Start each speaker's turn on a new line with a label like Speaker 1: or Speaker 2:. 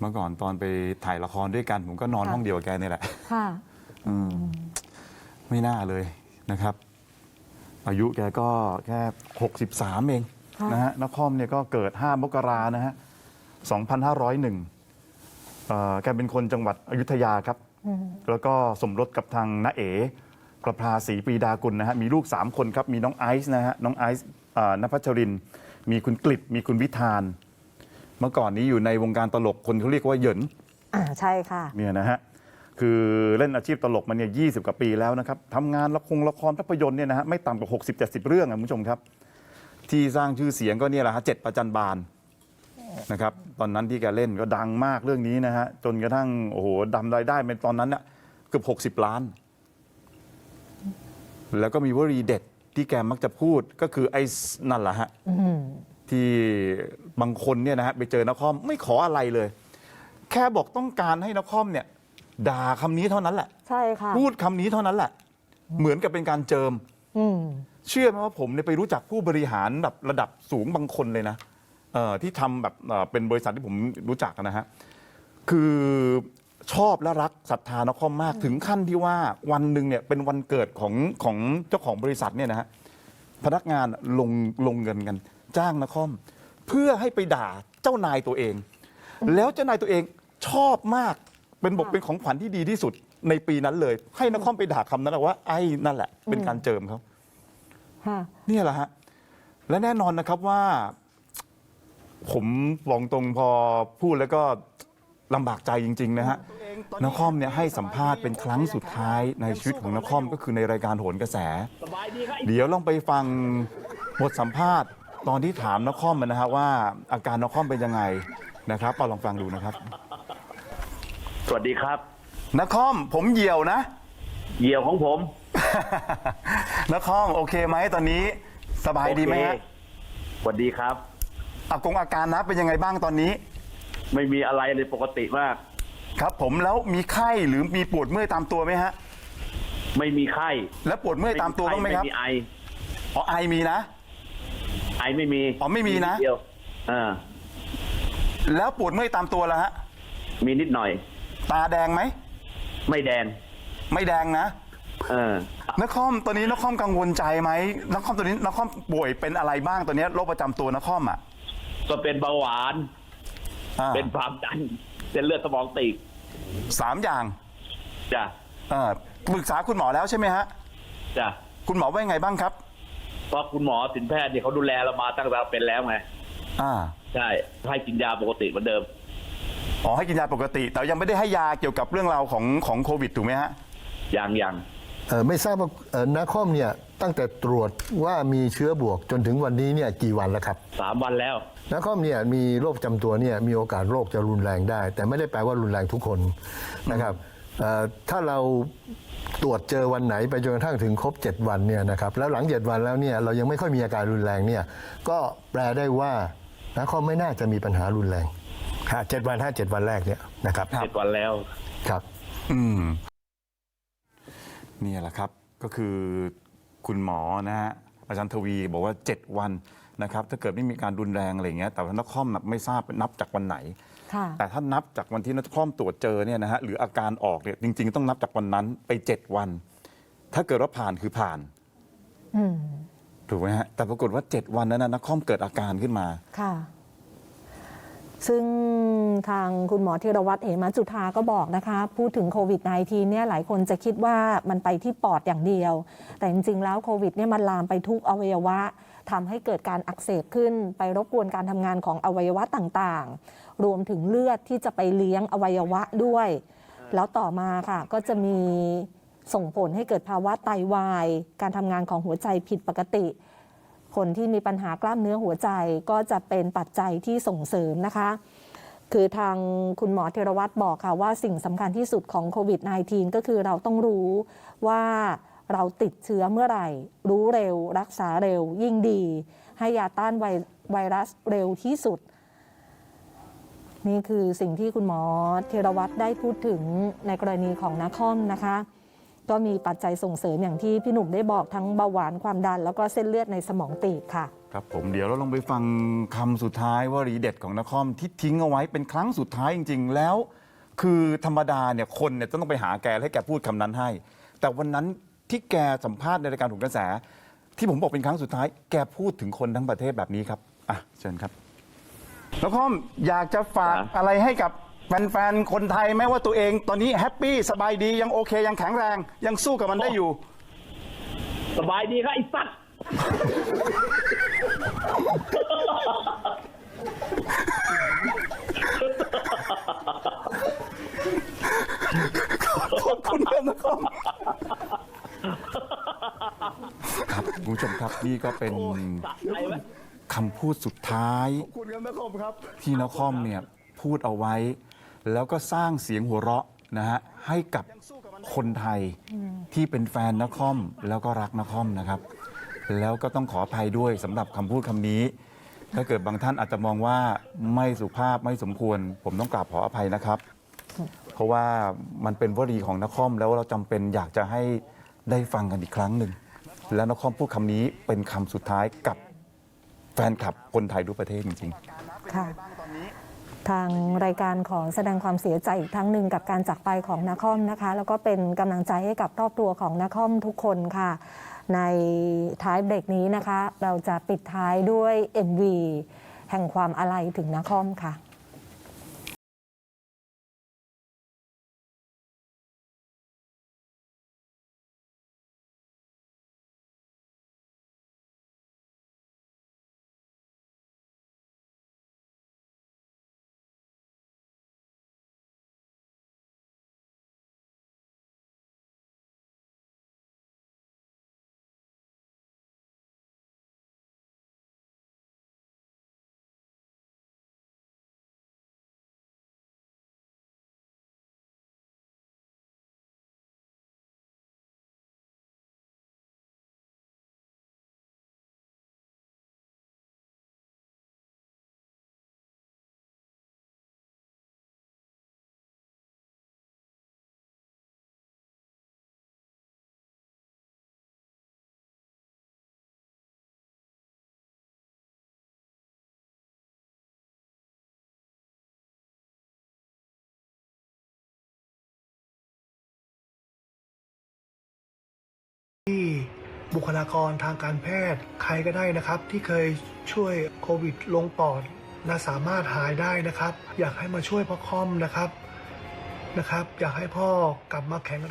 Speaker 1: เมื่อก่อนตอนไปถ่ายละครด้วยกันผมก็นอน
Speaker 2: ค่ะ
Speaker 1: ห้องเดียวกับแกนี่แหละ
Speaker 2: ค่ะ
Speaker 1: อืม ไม่น่าเลยนะครับ อายุแกก็แค่หกสิบสามเอง
Speaker 2: ค่ะ
Speaker 1: นะฮะนครเนี่ยก็เกิดห้ามกรานะฮะสองพันห้าร้อยหนึ่งแกเป็นคนจังหวัดอยุธยาครับ
Speaker 2: อืม
Speaker 1: แล้วก็สมรสกับทางน้าเอ๋ประภาศรีปรีดากุลนะฮะ มีลูก 3 คนครับ มีน้องไอซ์นะฮะ น้องไอซ์อ่านภัชริน มีคุณกลิบมีคุณวิธาน เมื่อก่อนนี้อยู่ในวงการตลกคนเขาเรียกว่าเหยิน
Speaker 2: อ่าใช่ค่ะ
Speaker 1: เนี่ยนะฮะคือเล่นอาชีพตลกมาเนี่ยยีกว่าปีแล้วนะครับทำงานละครละครภาพยนตร์เนี่ยนะฮะไม่ต่ำกว่า 60 70 เรื่องอะคุณผู้ชมครับ ที่สร้างชื่อเสียงก็เนี่ยแหละฮะเจ็ดประจันบานนะครับตอนนั้นที่แกเล่นก็ดังมากเรื่องนี้นะฮะจนกระทั่งโอ้โหดำรายได้เป็นตอนนั้นน่ะเกือบ 60 ล้าน แล้วก็มีวลีเด็ดที่แกมักจะพูดก็คือไอ้นั่นแหละฮะ
Speaker 2: อืม
Speaker 1: ที่บางคนเนี่ยนะฮะไปเจอนครไม่ขออะไรเลย แค่บอกต้องการให้นครเนี่ยด่าคำนี้เท่านั้นแหละ
Speaker 2: ใช่ค่ะ
Speaker 1: พูดคำนี้เท่านั้นแหละ เหมือนกับเป็นการเจิม
Speaker 2: อืม
Speaker 1: เชื่อไหมว่าผมเนี่ยไปรู้จักผู้บริหารแบบระดับสูงบางคนเลยนะเอ่อที่ทำแบบเอ่อเป็นบริษัทที่ผมรู้จักนะฮะคือชอบและรักศรัทธานครมากถึงขั้นที่ว่าวันหนึ่งเนี่ยเป็นวันเกิดของของเจ้าของบริษัทเนี่ยนะฮะพนักงานลงลงเงินกัน จ้างนครเพื่อให้ไปด่าเจ้านายตัวเอง แล้วเจ้านายตัวเองชอบมากเป็นบท
Speaker 2: ค่ะ
Speaker 1: เป็นของขวัญที่ดีที่สุดในปีนั้นเลย ให้นครไปด่าคำนั้นนะว่าไอ้นั่นแหละ เป็นการเจิมเขา
Speaker 2: ค่ะ
Speaker 1: เนี่ยแหละฮะและแน่นอนนะครับว่า ผมบอกตรงพอพูดแล้วก็ลำบากใจจริง ๆ นะฮะนครเนี่ยให้สัมภาษณ์เป็นครั้งสุดท้ายในชีวิตของนครก็คือในรายการโหนกระแส เดี๋ยวลองไปฟังบทสัมภาษณ์ ตอนที่ถามนครมันนะฮะว่าอาการนครเป็นยังไงนะครับเอาลองฟังดูนะครับ
Speaker 3: สวัสดีครับ
Speaker 1: นครผมเหี่ยวนะ
Speaker 3: เหยี่ยวของผม
Speaker 1: นครโอเคไหมตอนนี้สบายดีไหมฮะ
Speaker 3: โอเคสวัสดีครับ
Speaker 1: อากงอาการนะเป็นยังไงบ้างตอนนี้
Speaker 3: ไม่มีอะไรเลยปกติมาก
Speaker 1: ครับ ผมแล้วมีไข้หรือมีปวดเมื่อยตามตัวไหมฮะ
Speaker 3: ไม่มีไข้
Speaker 1: แล้วปวดเมื่อยตามตัวบ้างไหมครับ
Speaker 3: ไม่มีไอ
Speaker 1: อ๋อไอมีนะ
Speaker 3: ไอไม่มี
Speaker 1: อ๋อไม่มีนะ
Speaker 3: เดียวอ่า
Speaker 1: แล้วปวดเมื่อยตามตัวแล้วฮะ
Speaker 3: มีนิดหน่อย
Speaker 1: ตาแดงไหม
Speaker 3: ไม่แดง
Speaker 1: ไม่แดงนะ
Speaker 3: เออ
Speaker 1: นครตอนนี้นครกังวลใจไหมนครตอนนี้นครป่วยเป็นอะไรบ้างตอนนี้โรคประจำตัวนครอะ
Speaker 3: ก็เป็นเบาหวาน
Speaker 1: อ่า
Speaker 3: เป็นความดันเส้นเลือดสมองตีบ
Speaker 1: สามอย่าง
Speaker 3: จ้ะ
Speaker 1: เอ่อปรึกษาคุณหมอแล้วใช่ไหมฮะ
Speaker 3: จ้ะ
Speaker 1: คุณหมอว่ายังไงบ้างครับ
Speaker 3: เพราะคุณหมอสินแพทย์เนี่ยเขาดูแลเรามาตั้งแต่เราเป็นแล้วไง
Speaker 1: อ่า
Speaker 3: ใช่ให้กินยาปกติเหมือนเดิม
Speaker 1: อ๋อให้กินยาปกติ แต่ยังไม่ได้ให้ยาเกี่ยวกับเรื่องราวของของโควิดถูกไหมฮะ
Speaker 3: อย่างอย่าง
Speaker 4: เอ่อไม่ทราบว่าเอ่อนาคอมเนี่ยตั้งแต่ตรวจว่ามีเชื้อบวกจนถึงวันนี้เนี่ยกี่วันแล้วครับ
Speaker 3: สามวันแล้ว
Speaker 4: นาคอมเนี่ยมีโรคประจำตัวเนี่ยมีโอกาสโรคจะรุนแรงได้ แต่ไม่ได้แปลว่ารุนแรงทุกคนนะครับเอ่อ ถ้าเราตรวจเจอวันไหนไปจนกระทั่งถึงครบ 7 วันเนี่ยนะครับแล้วหลัง 7 วันแล้วเนี่ยเรายังไม่ค่อยมีอาการรุนแรงเนี่ยก็แปลได้ว่านาคอมไม่น่าจะมีปัญหารุนแรงห้าเจ็ดวันห้าเจ็ดวันแรกเนี่ยนะครับ
Speaker 3: เจ็ดวันแล้ว
Speaker 4: ครับ
Speaker 1: อืมนี่แหละครับก็คือคุณหมอนะฮะอาจารย์ทวีบอกว่า 7 วันนะครับ ถ้าเกิดไม่มีการรุนแรงอะไรอย่างเงี้ยแต่ว่านครน่ะไม่ทราบนับจากวันไหน
Speaker 2: ค่ะ
Speaker 1: แต่ถ้านับจากวันที่นครตรวจเจอเนี่ยนะฮะหรืออาการออกเนี่ยจริง ๆ ต้องนับจากวันนั้นไป 7 วัน ถ้าเกิดว่าผ่านคือผ่าน
Speaker 2: อืม
Speaker 1: ถูกไหมฮะแต่ปรากฏว่า 7 วันนั้นนะนครเกิดอาการขึ้นมา
Speaker 2: ค่ะ ซึ่งทางคุณหมอธีรวัตรเหมจุธาก็บอกนะคะ พูดถึงโควิด -19 เนี่ยหลายคนจะคิดว่ามันไปที่ปอดอย่างเดียว แต่จริงๆ แล้วโควิดเนี่ยมันลามไปทุกอวัยวะทำให้เกิดการอักเสบขึ้น ไปรบกวนการทำงานของอวัยวะต่างๆ รวมถึงเลือดที่จะไปเลี้ยงอวัยวะด้วย แล้วต่อมาค่ะก็จะมีส่งผลให้เกิดภาวะไตวาย การทำงานของหัวใจผิดปกติ คนที่มีปัญหากล้ามเนื้อหัวใจก็จะเป็นปัจจัยที่ส่งเสริมนะคะ คือทางคุณหมอเทรวัตรบอกค่ะว่าสิ่งสำคัญที่สุดของโควิด -19 ก็คือเราต้องรู้ว่าเราติดเชื้อเมื่อไหร่ รู้เร็ว รักษาเร็วยิ่งดี ให้ยาต้านไวไวรัสเร็วที่สุด นี่คือสิ่งที่คุณหมอเทรวัตรได้พูดถึงในกรณีของนคอมนะคะ ก็มีปัจจัยส่งเสริมอย่างที่พี่หนุ่มได้บอกทั้งเบาหวานความดัน แล้วก็เส้นเลือดในสมองตีบค่ะ
Speaker 1: ครับผมเดี๋ยวเราลองไปฟังคำสุดท้ายวลีเด็ดของนครที่ทิ้งเอาไว้เป็นครั้งสุดท้ายจริง ๆ แล้ว คือธรรมดาเนี่ยคนเนี่ยจะต้องไปหาแกแล้วให้แกพูดคำนั้นให้ แต่วันนั้นที่แกสัมภาษณ์ในรายการถูกกระแส ที่ผมบอกเป็นครั้งสุดท้าย แกพูดถึงคนทั้งประเทศแบบนี้ครับอะเชิญครับนครอยากจะฝาก
Speaker 3: ครับ
Speaker 1: อะไรให้กับ แฟนๆ คนไทยไหมว่าตัวเองตอนนี้แฮปปี้สบายดียังโอเค ยังแข็งแรง ยังสู้กับมันได้อยู่
Speaker 3: สบายดีครับไอ้สัตว์
Speaker 1: ขอบคุณครับนะครับ ครับคุณผู้ชมครับนี่ก็เป็น
Speaker 3: สะใจไหม
Speaker 1: คำพูดสุดท้าย
Speaker 4: คุณกันนะครับครับ
Speaker 1: ที่นครเนี่ยพูดเอาไว้ แล้วก็สร้างเสียงหัวเราะนะฮะให้กับคนไทยที่เป็นแฟนนครแล้วก็รักนครนะครับ แล้วก็ต้องขออภัยด้วยสำหรับคำพูดคำนี้ ถ้าเกิดบางท่านอาจจะมองว่าไม่สุภาพไม่สมควร ผมต้องกราบขออภัยนะครับ เพราะว่ามันเป็นวลีของนครแล้วเราจำเป็นอยากจะให้ได้ฟังกันอีกครั้งหนึ่ง แล้วนครพูดคำนี้เป็นคำสุดท้ายกับแฟนคลับคนไทยทุกประเทศจริง ๆ
Speaker 2: ค่ะ ทางรายการขอแสดงความเสียใจอีกครั้งหนึ่งกับการจากไปของนาคอมนะคะ แล้วก็เป็นกำลังใจให้กับครอบครัวของนาคอมทุกคนค่ะ ในท้ายเบรกนี้นะคะ เราจะปิดท้ายด้วย MV แห่งความอาลัยถึงนาคอมค่ะ
Speaker 5: ที่บุคลากรทางการแพทย์ใครก็ได้นะครับ ที่เคยช่วยโควิดลงปอดนะสามารถหายได้นะครับ อยากให้มาช่วยพ่อคอมนะครับนะครับ อยากให้พ่อกลับมาแข็ง